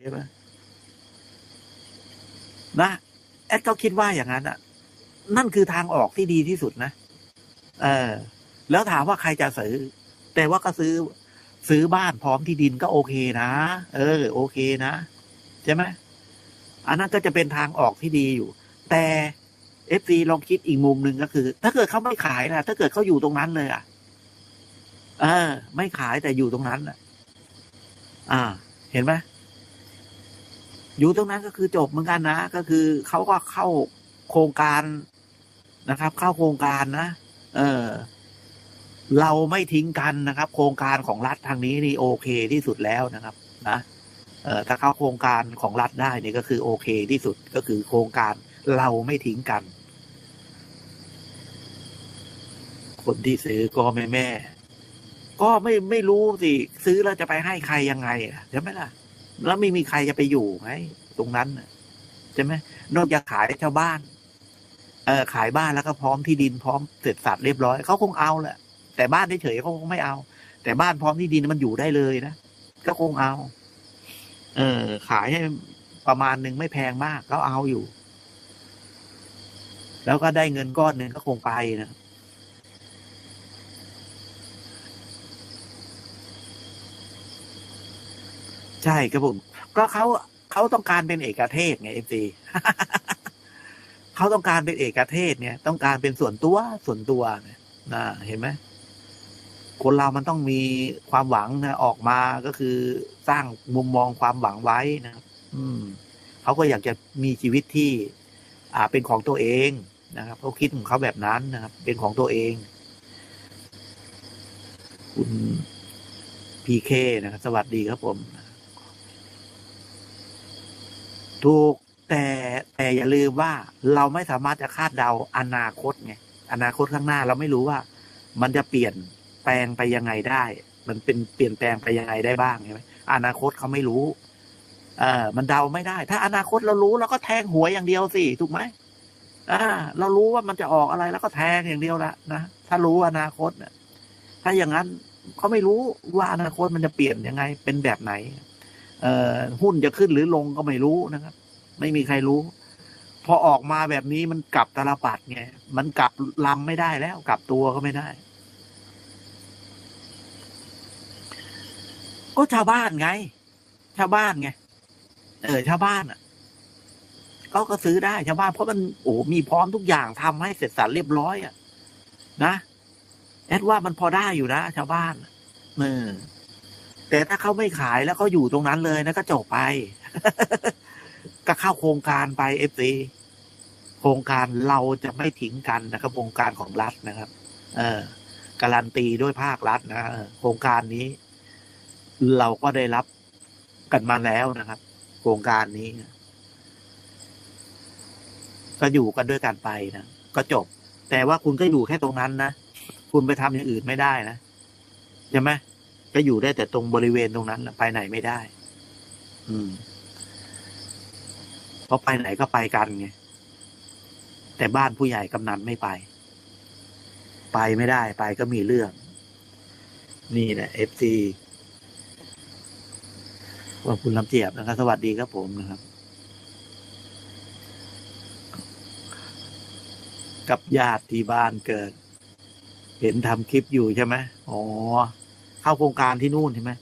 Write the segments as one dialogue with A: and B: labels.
A: ใช่ไหมนะแอดก็คิดว่าอย่างนั้นอะ นั่นคือทางออกที่ดีที่สุดนะเออ แล้วถามว่าใครจะซื้อ แต่ว่าก็ซื้อ ซื้อบ้านพร้อมที่ดินก็โอเคนะเออ โอเคนะใช่ไหมอันนั้นก็จะเป็นทางออกที่ดีอยู่ แต่เอฟซีลองคิดอีกมุมหนึ่งก็คือ ถ้าเกิดเขาไม่ขายนะถ้าเกิดเขาอยู่ตรงนั้นเลยอะเออ ไม่ขายแต่อยู่ตรงนั้นอะ อ่า เห็นไหม อยู่ตรงนั้นก็คือจบเหมือนกันนะ ก็คือเขาก็เข้าโครงการนะครับ เข้าโครงการนะเออ เราไม่ทิ้งกันนะครับ โครงการของรัฐทางนี้นี่โอเคที่สุดแล้วนะครับ นะเออถ้าเข้าโครงการของรัฐได้นี่ก็คือโอเคที่สุดก็คือโครงการเราไม่ทิ้งกัน คนที่ซื้อก็แม่แม่ ก็ไม่ไม่รู้สิ ซื้อแล้วจะไปให้ใครยังไงอะใช่ไหมล่ะ แล้วไม่มีใครจะไปอยู่ไงตรงนั้นใช่ไหมนอกจากขายให้ชาวบ้าน เออขายบ้านแล้วก็พร้อมที่ดินพร้อมเสร็จสับเรียบร้อยเขาคงเอาแหละแต่บ้านเฉยๆเขาคงไม่เอา แต่บ้านพร้อมที่ดินมันอยู่ได้เลยนะก็คงเอา เออ ขายให้ประมาณหนึ่งไม่แพงมากก็เอาอยู่ แล้วก็ได้เงินก้อนหนึ่งก็คงไปนะ ใช่ครับผมก็เขาเขาต้องการเป็นเอกเทศไงเอฟซีเขาต้องการเป็นเอกเทศเนี่ย ต้องการเป็นส่วนตัวส่วนตัวเนี่ยนะเห็นไหมคนเรามันต้องมีความหวังนะออกมาก็คือสร้างมุมมองความหวังไว้นะครับอืมเขาก็อยากจะมีชีวิตที่ อ่าเป็นของตัวเองนะครับเขาคิดของเขาแบบนั้นนะครับ เป็นของตัวเอง คุณพีเคนะครับ สวัสดีครับผม ถูกแต่แต่อย่าลืมว่าเราไม่สามารถจะคาดเดาอนาคตไงอนาคตข้างหน้าเราไม่รู้ว่า มันจะเปลี่ยนแปลงไปยังไงได้ มันเป็นเปลี่ยนแปลงไปยังไงได้บ้างใช่ไหมอนาคตเขาไม่รู้ เออมันเดาไม่ได้ ถ้าอนาคตเรารู้เราก็แทงหวยอย่างเดียวสิถูกไหมอ่า เรารู้ว่ามันจะออกอะไรแล้วก็แทงอย่างเดียวละนะถ้ารู้อนาคตเนี่ยถ้าอย่างนั้นเขาไม่รู้ว่าอนาคตมันจะเปลี่ยนยังไง เป็นแบบไหน หุ้นจะขึ้นหรือลงก็ไม่รู้นะครับ ไม่มีใครรู้ พอออกมาแบบนี้มันกลับตาลปัดไงมันกลับลำไม่ได้แล้ว กลับตัวก็ไม่ได้ ก็ชาวบ้านไง ชาวบ้านไงเออชาวบ้านอะก็ก็ซื้อได้ชาวบ้านเพราะมันโอ้มีพร้อมทุกอย่างทำให้เสร็จสรรเรียบร้อยอะ นะแอดว่ามันพอได้อยู่นะชาวบ้านเออ แต่ถ้าเขาไม่ขายแล้วเขาอยู่ตรงนั้นเลยนะก็จบไป ก็เข้าโครงการไปเอฟซีโครงการเราจะไม่ทิ้งกันนะครับ โครงการของรัฐนะครับ เออการันตีด้วยภาครัฐนะโครงการนี้ เราก็ได้รับกันมาแล้วนะครับ โครงการนี้ก็อยู่กันด้วยกันไปนะก็จบ แต่ว่าคุณก็อยู่แค่ตรงนั้นนะ คุณไปทำอย่างอื่นไม่ได้นะใช่ไหม ก็อยู่ได้แต่ตรงบริเวณตรงนั้นไปไหนไม่ได้ อืมเพราะไปไหนก็ไปกันไงแต่บ้านผู้ใหญ่กำนันไม่ไป ไปไม่ได้ไปก็มีเรื่อง นี่แหละเอฟซีว่าคุณลำเจียบนะครับ สวัสดีครับผมนะครับ กับญาติที่บ้านเกิด เห็นทำคลิปอยู่ใช่ไหมอ๋อ เข้าโครงการที่นู่นใช่ไหม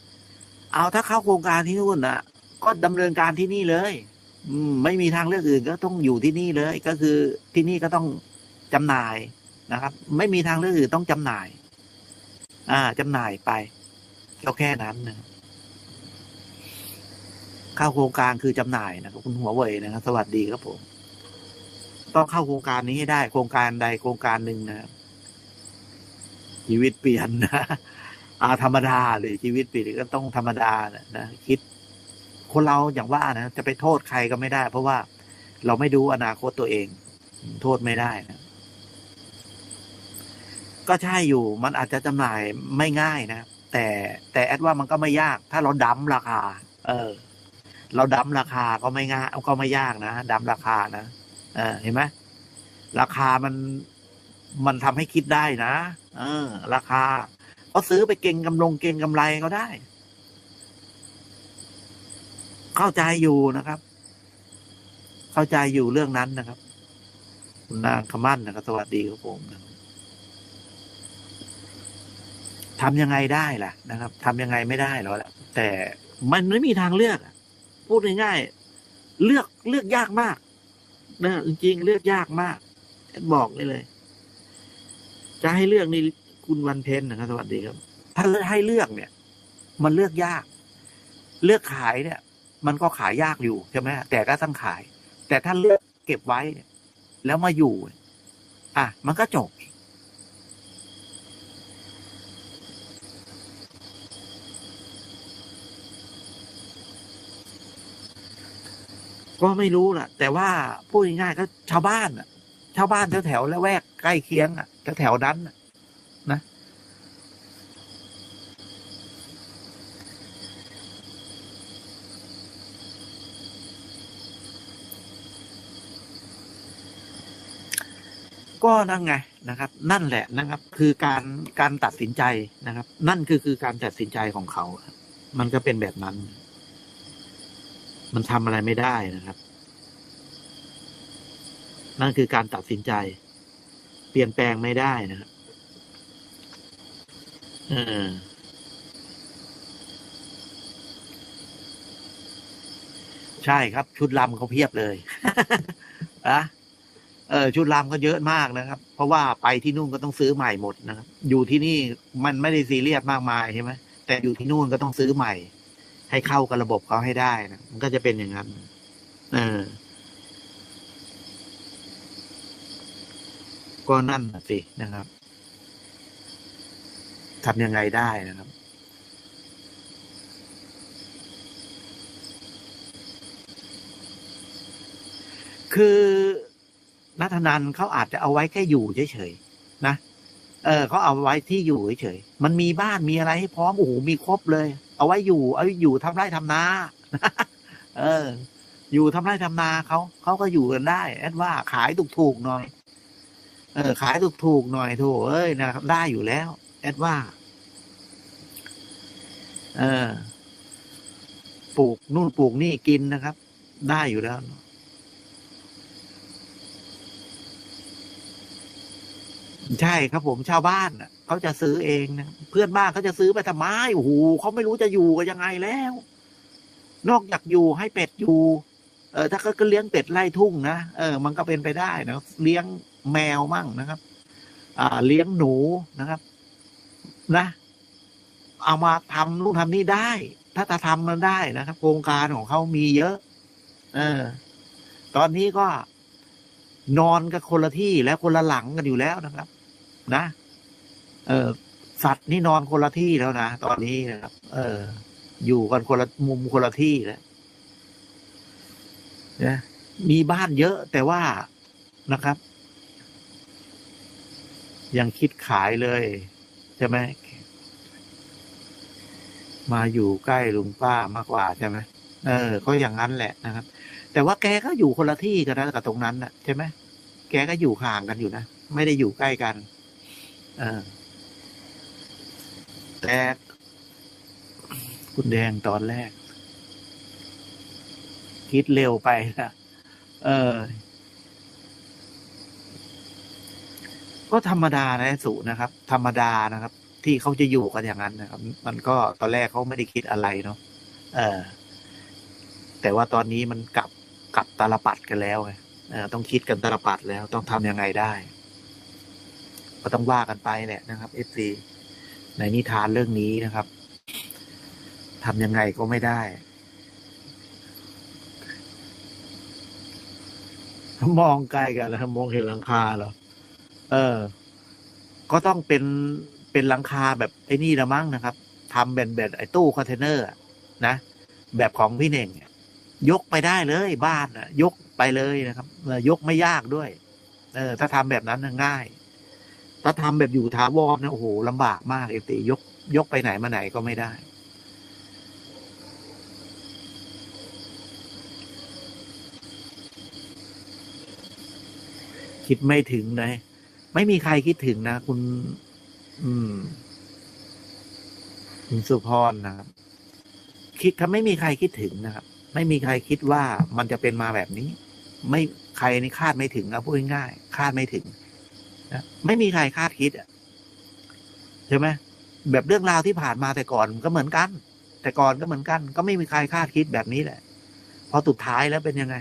A: เอาถ้าเข้าโครงการที่นู่นนะก็ดำเนินการที่นี่เลย อืม ไม่มีทางเลือกอื่นก็ต้องอยู่ที่นี่เลย ก็คือที่นี่ก็ต้องจำหน่ายนะครับ ไม่มีทางเลือกอื่นต้องจำหน่าย อ่าจำหน่ายไปก็แค่นั้นนะเข้าโครงการคือจำหน่ายนะครับคุณหัวเว่ยนะครับ สวัสดีครับผม ต้องเข้าโครงการนี้ให้ได้ โครงการใดโครงการหนึ่งนะครับชีวิตเปลี่ยนนะ อาธรรมดาเลยชีวิตปลี่ยนก็ต้องธรรมดานะนะคิด คนเราอย่างว่านะจะไปโทษใครก็ไม่ได้ เพราะว่าเราไม่รู้อนาคตตัวเอง โทษไม่ได้นะก็ใช่อยู่มันอาจจะจำหน่ายไม่ง่ายนะแต่แต่แอดว่ามันก็ไม่ยาก ถ้าเราดั้มราคา เออ เราดั้มราคาก็ไม่ง่ายก็ไม่ยากนะดั้มราคานะเออเห็นไหมราคามันมันทำให้คิดได้นะเออ ราคา ก็ซื้อไปเก่งกำลงเก่งกำไรก็ได้ เข้าใจอยู่นะครับ เข้าใจอยู่เรื่องนั้นนะครับ คุณนางขมั่นนะครับ สวัสดีครับผมทำยังไงได้ล่ะนะครับทำยังไงไม่ได้หรอกแหละแต่มันไม่มีทางเลือกพูดง่ายๆเลือกเลือกยากมากนะจริงๆเลือกยากมากบอกเลยเลย จะให้เลือกนี่ คุณวันเพ็ญนะครับ สวัสดีครับ ถ้าให้เลือกเนี่ย มันเลือกยาก เลือกขายเนี่ย มันก็ขายยากอยู่ใช่ไหมแต่ก็ต้องขาย แต่ถ้าเลือกเก็บไว้แล้วมาอยู่ อะ มันก็จบก็ไม่รู้ล่ะ แต่ว่าพูดง่ายๆก็ชาวบ้านอะชาวบ้านแถวๆแล้วแวกใกล้เคียงอะแถวๆนั้นน่ะน ก็นั่นไงนะครับ นั่นแหละนะครับ คือการการตัดสินใจนะครับ นั่นคือคือการตัดสินใจของเขา มันก็เป็นแบบนั้น มันทำอะไรไม่ได้นะครับ นั่นคือการตัดสินใจ เปลี่ยนแปลงไม่ได้นะครับเออใช่ครับ ชุดลำเขาเพียบเลยอะ เออชุดลำก็เยอะมากนะครับ เพราะว่าไปที่นู่นก็ต้องซื้อใหม่หมดนะครับ อยู่ที่นี่มันไม่ได้ซีเรียสมากมายใช่ไหมแต่อยู่ที่นู่นก็ต้องซื้อใหม่ ให้เข้ากับระบบเขาให้ได้นะมันก็จะเป็นอย่างนั้นเออก็นั่นสินะครับทำยังไงได้นะครับ คือ นัทนันเขาอาจจะเอาไว้แค่อยู่เฉยๆนะเออเขาเอาไว้ที่อยู่เฉยๆมันมีบ้านมีอะไรให้พร้อมโอ้โหมีครบเลย เอาไว้อยู่ เอาไว้อยู่ทำไร่ทำนาเออ อยู่ทำไร่ทำนาเขาเขาก็อยู่กันได้แอดว่าขายถูกๆหน่อย เออ ขายถูกๆหน่อยโถเอ้ยนะครับได้อยู่แล้ว แอดว่า เออปลูกนู่นปลูกนี่กินนะครับ ได้อยู่แล้ว ใช่ครับผมชาวบ้านเขาจะซื้อเองนะเพื่อนบ้านเขาจะซื้อไปทำไมโอ้โหเขาไม่รู้จะอยู่กันยังไงแล้ว นอกจากอยู่ให้เป็ดอยู่ เออถ้าเขาก็เลี้ยงเป็ดไล่ทุ่งนะเออ มันก็เป็นไปได้นะเลี้ยงแมวมั่งนะครับ อ่า เลี้ยงหนูนะครับ นะ เอามาทำนู่นทำนี่ได้ ถ้าจะทำมันได้นะครับ โครงการของเขามีเยอะ เออ ตอนนี้ก็ นอนกันคนละที่และคนละหลังกันอยู่แล้วนะครับ นะ เออสัตว์นี่นอนคนละที่แล้วนะตอนนี้นะครับ เออ อยู่กันคนละมุมคนละที่แล้วนะมีบ้านเยอะแต่ว่านะครับ ยังคิดขายเลยใช่ไหมมาอยู่ใกล้ลุงป้ามากกว่าใช่ไหมเออ ก็อย่างนั้นแหละนะครับ แต่ว่าแกก็อยู่คนละที่กันนะกับตรงนั้นนะใช่ไหม แกก็อยู่ห่างกันอยู่นะ ไม่ได้อยู่ใกล้กัน เออแต่คุณแดงตอนแรก คิดเร็วไปนะเออ ก็ธรรมดานะสุนะครับ ธรรมดานะครับ ที่เขาจะอยู่กันอย่างนั้นนะครับ มันก็ตอนแรกเขาไม่ได้คิดอะไรเนาะเออ แต่ว่าตอนนี้มันกลับกลับตาลปัดกันแล้วไง ต้องคิดกันตาลปัดแล้วต้องทำยังไงได้ ก็ต้องว่ากันไปแหละนะครับเอฟซีในนิทานเรื่องนี้นะครับทำยังไงก็ไม่ได้มองไกลกันแล้วมองเห็นหลังคาเหรอเออ ก็ต้องเป็นเป็นหลังคาแบบไอ้นี่ละมั้งนะครับทำเป็นแบบไอ้ตู้คอนเทนเนอร์นะ แบบของพี่เน่ง ยกไปได้เลย บ้านอะยกไปเลยนะครับยกไม่ยากด้วย เออ ถ้าทำแบบนั้นง่าย ถ้าทำแบบอยู่ถาวรนะโอ้โหลำบากมากเอตียก ยกไปไหนมาไหนก็ไม่ได้คิดไม่ถึงนะไม่มีใครคิดถึงนะ คุณ อืม คุณสุพรนะครับ คิดครับไม่มีใครคิดถึงนะครับ ไม่มีใครคิดว่ามันจะเป็นมาแบบนี้ ไม่ใครนี่คาดไม่ถึงเอาพูดง่ายคาดไม่ถึงนะไม่มีใครคาดคิดอะใช่ไหมแบบเรื่องราวที่ผ่านมาแต่ก่อนก็เหมือนกัน แต่ก่อนก็เหมือนกัน ก็ไม่มีใครคาดคิดแบบนี้แหละ พอสุดท้ายแล้วเป็นยังไง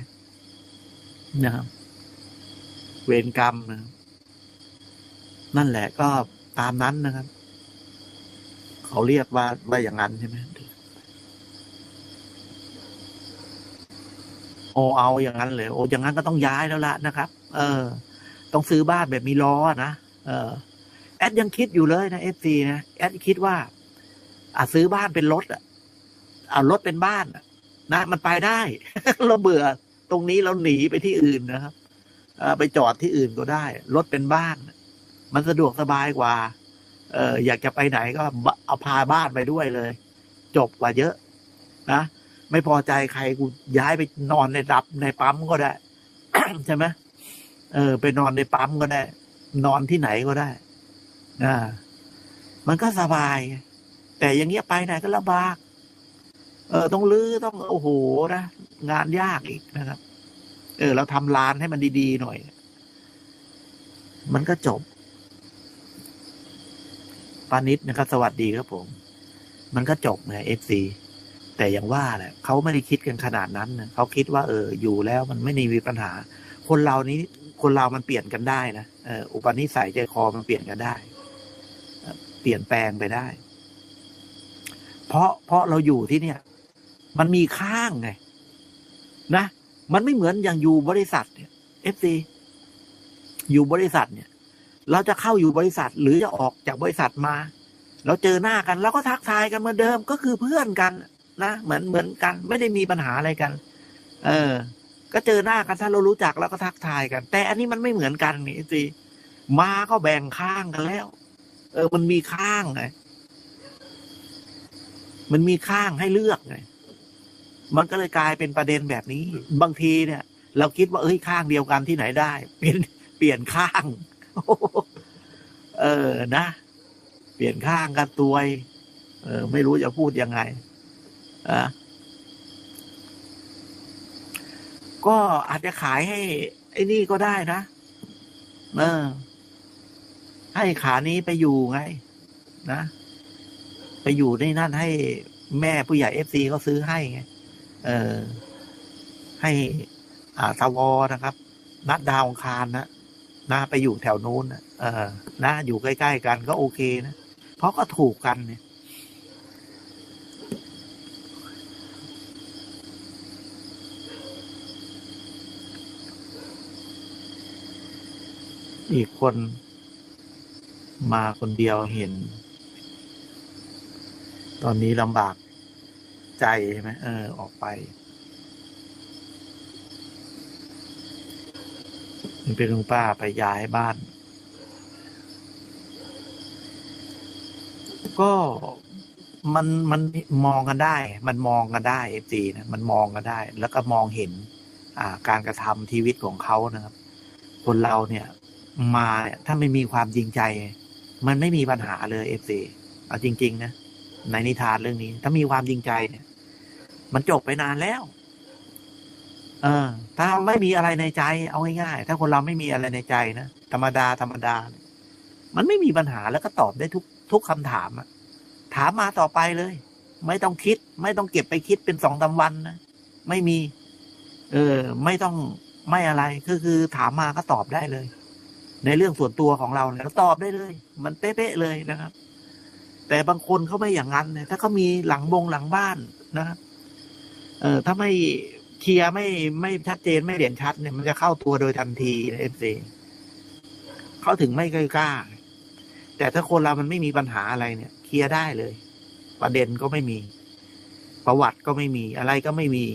A: นะครับ เวรกรรมนะนั่นแหละก็ตามนั้นนะครับ เขาเรียกว่าว่าอย่างนั้นใช่ไหม โอเอาอย่างนั้นเลยโออย่างนั้นก็ต้องย้ายแล้วละนะครับ เออ ต้องซื้อบ้านแบบมีล้อนะเออ แอดยังคิดอยู่เลยนะเอฟซีนะแอดคิดว่าอะซื้อบ้านเป็นรถอะเอารถเป็นบ้านอะนะมันไปได้ เราเบื่อตรงนี้เราหนีไปที่อื่นนะครับเอไปจอดที่อื่นก็ได้ รถเป็นบ้าน มันสะดวกสบายกว่า เอออยากจะไปไหนก็เอาพาบ้านไปด้วยเลย จบกว่าเยอะ นะ ไม่พอใจใครกูย้ายไปนอนในดับในปั๊มก็ได้ ใช่ไหมเออ ไปนอนในปั๊มก็ได้ นอนที่ไหนก็ได้ อ่า มันก็สบาย แต่อย่างเงี้ยไปไหนก็ลำบาก เออ ต้องลื้อต้องโอ้โหนะงานยากอีกนะครับ เออ เราทำลานให้มันดีๆหน่อย มันก็จบปานิดนะครับ สวัสดีครับผม มันก็จบไงเอฟซี แต่อย่างว่าแหละเขาไม่ได้คิดกันขนาดนั้นนะเขาคิดว่าเอออยู่แล้วมันไม่ได้มีปัญหา คนเรานี้คนเรามันเปลี่ยนกันได้นะเอออุปนิสัยใจคอมันเปลี่ยนกันได้ เปลี่ยนแปลงไปได้ เพราะเพราะเราอยู่ที่เนี่ย มันมีข้างไงนะมันไม่เหมือนอย่างอยู่บริษัทเนี่ยเอฟซีอยู่บริษัทเนี่ย เราจะเข้าอยู่บริษัทหรือจะออกจากบริษัทมา เราเจอหน้ากันเราก็ทักทายกันเหมือนเดิมก็คือเพื่อนกัน นะเหมือนเหมือนกัน ไม่ได้มีปัญหาอะไรกัน เออ ก็เจอหน้ากันถ้าเรารู้จักแล้วก็ทักทายกัน แต่อันนี้มันไม่เหมือนกันนี่สิมาก็แบ่งข้างกันแล้ว เออ มันมีข้างไงมันมีข้างให้เลือกไงมันก็เลยกลายเป็นประเด็นแบบนี้ บางทีเนี่ย เราคิดว่าเอ้ยข้างเดียวกันที่ไหนได้ เปลี่ยนเปลี่ยนข้าง เออนะ เปลี่ยนข้างกันตัวเออ ไม่รู้จะพูดยังไง ก็อาจจะขายให้ ไอ้นี่ก็ได้นะเออ ให้ขานี้ไปอยู่ไง นะ ไปอยู่ในนั่นให้แม่ผู้ใหญ่เอฟซีเขาซื้อให้ไง เออ ให้อ่าสวนะครับ นัดดาวองคารนะนะไปอยู่แถวนู้นนะเออนะอยู่ใกล้ ๆ กันก็โอเคนะ เพราะก็ถูกกันเนี่ย อีกคนมาคนเดียวเห็น ตอนนี้ลำบากใจใช่ไหมเออ ออกไป มันเป็นลุงป้าไปย้ายบ้าน ก็มันมันมองกันได้ มันมองกันได้เอฟซีนะมันมองกันได้ แล้วก็มองเห็น อ่า การกระทำชีวิตของเขานะครับ คนเราเนี่ย มาเนี่ยถ้าไม่มีความจริงใจ มันไม่มีปัญหาเลยเอฟซีเอาจริง ๆ นะในนิทานเรื่องนี้ ถ้ามีความจริงใจเนี่ย มันจบไปนานแล้ว เออ ถ้าไม่มีอะไรในใจ เอาง่ายๆถ้าคนเราไม่มีอะไรในใจนะธรรมดาธรรมดา มันไม่มีปัญหาแล้วก็ตอบได้ทุกทุกคำถามอะถามมาต่อไปเลย ไม่ต้องคิด ไม่ต้องเก็บไปคิดเป็นสองสาวันนะไม่มี เออ ไม่ต้องไม่อะไรก็คือถามมาก็ตอบได้เลย ในเรื่องส่วนตัวของเราเนี่ยตอบได้เลย มันเป๊ะๆเลยนะครับ แต่บางคนเขาไม่อย่างนั้นเนี่ยถ้าเขามีหลังบงหลังบ้านนะครับเออถ้าไม่เคลียร์ไม่ไม่ชัดเจนไม่เด่นชัดเนี่ยมันจะเข้าตัวโดยทันทีเอฟซีเขาถึงไม่กล้า แต่ถ้าคนเรามันไม่มีปัญหาอะไรเนี่ย เคลียร์ได้เลย ประเด็นก็ไม่มี ประวัติก็ไม่มีอะไรก็ไม่มี